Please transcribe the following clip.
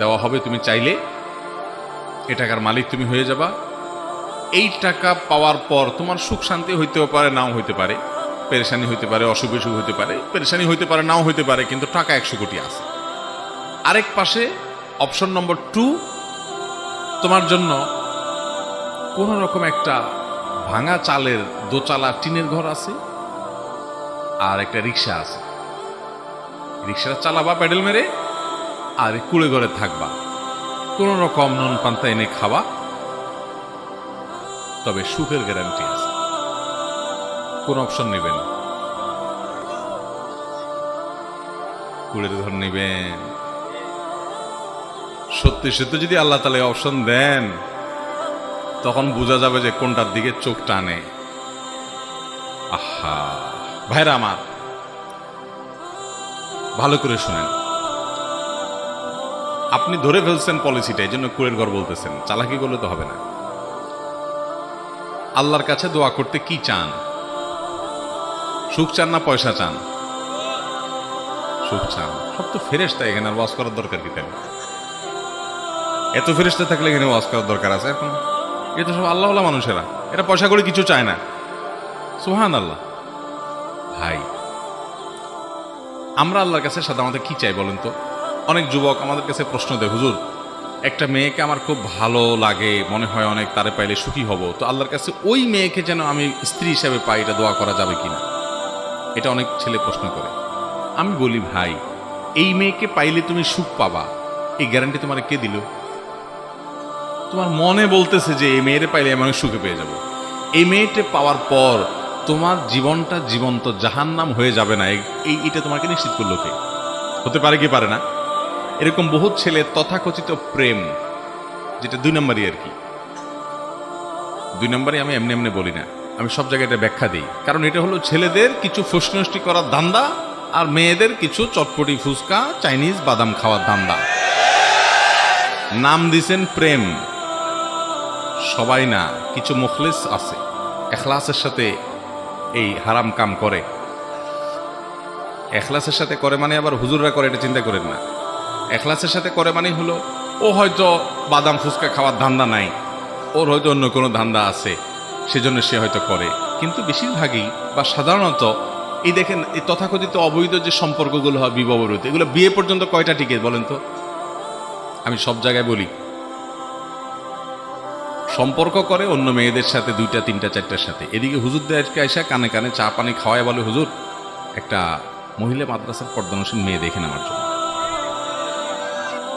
দেওয়া হবে, তুমি চাইলে এ টাকার মালিক তুমি হয়ে যাবা। এই টাকা পাওয়ার পর তোমার সুখ শান্তি হইতেও পারে, নাও হইতে পারে। পেরেশানি হইতে পারে অসুখ বিসুখ হইতে পারে। পেরেশানি হইতে পারে, নাও হইতে পারে, কিন্তু টাকা একশো কোটি আছে। আরেক পাশে অপশন নম্বর টু, তোমার জন্য কোন রকম একটা ভাঙা চালের দোচালা টিনের ঘর আছে আর একটা রিক্সা আছে। রিক্সাটা চালাবা প্যাডেল মেরে আর কুড়ে ঘরে থাকবা। কোন রকম নুন পান্তা এনে খাওয়া। তবে সুখের গ্যারান্টি আছে। কোন অপশন নেবেন কুড়ের ঘর নেবেন সত্যি সত্যি যদি আল্লাহ তালে অপশন দেন, তখন বোঝা যাবে যে কোনটার দিকে চোখ টানে। আহা, ভাইরা আমার, ভালো করে শুনেন। আপনি ধরে ফেলছেন পলিসিটা এই জন্য কুড়ের ঘর বলতেছেন। চালাকি করলে তো হবে না। আল্লাহর কাছে দোয়া করতে কি চান? সুখ চান না পয়সা চান? সুখ চান। সব তো ফেরেস্তা এখানে, আর ওয়াজ করার দরকার কি তাহলে? এত ফেরেস্তা থাকলে এখানে ওয়াজ করার দরকার আছে এখন? এ তো সব আল্লাহ মানুষেরা। এটা পয়সা করে কিছু চায় না। সুহান আল্লাহ ভাই, আমরা আল্লাহর কাছে সাধারণত কি চাই বলেন তো? অনেক যুবক আমাদের কাছে প্রশ্ন দেয়, হুজুর, একটা মেয়েকে আমার খুব ভালো লাগে, মনে হয় অনেক তারে পাইলে সুখী হব। তো আল্লাহর কাছে ওই মেয়েকে যেন আমি স্ত্রী হিসাবে পাই, এটা দোয়া করা যাবে কিনা? এটা অনেক ছেলে প্রশ্ন করে। আমি বলি, ভাই, এই মেয়েকে পাইলে তুমি সুখ পাবা। এই গ্যারান্টি তোমার কে দিল? তোমার মনে বলতেছে যে, এই মেয়েরে পাইলে আমি অনেক সুখে পেয়ে যাব। এই মেয়েটা পাওয়ার পর তোমার জীবনটা জীবন্ত জাহান্নাম হয়ে যাবে না। এই- এটা তোমাকে নিশ্চিত করল কে? হতে পারে কি পারে না? এরকম বহুত ছেলে তথাকথিত প্রেম, যেটা দুই নম্বরই আর কি। দুই নম্বরই আমি এমনি এমনি বলি না। আমি সব জায়গায় এটা ব্যাখ্যা দিই। কারণ এটা হলো ছেলেদের কিছু ফুসনষ্টি করার ধান্দা আর মেয়েদের কিছু চটপটি ফুচকা চাইনিজ বাদাম খাওয়ার ধান্দা। নাম দিছেন প্রেম। সবাই না, কিছু মুখলিস আছে। এখলাসের সাথে এই হারাম কাম করে। এখলাসের সাথে করে মানে আবার হুজুররা করে এটা চিন্তা করেন না। এখলাসের সাথে করে মানে হলো, ও হয়তো বাদাম ফুচকা খাওয়ার ধান্দা নাই, ওর হয়তো অন্য কোনো ধান্দা আছে, সেজন্য সে হয়তো করে। কিন্তু বেশিরভাগই, বা সাধারণত, এই দেখেন, এই তথাকথিত অবৈধ যে সম্পর্কগুলো হয় বিবাহ এগুলো বিয়ে পর্যন্ত কয়টা টিকে বলেন তো? আমি সব জায়গায় বলি। সম্পর্ক করে অন্য মেয়েদের সাথে দুইটা, তিনটা, চারটার সাথে। এদিকে হুজুরদের আজকে আইসা কানে কানে চা পানি খাওয়ায় বলে, হুজুর, একটা মহিলা মাদ্রাসার পর্দানসীন মেয়ে দেখেন আমার জন্য।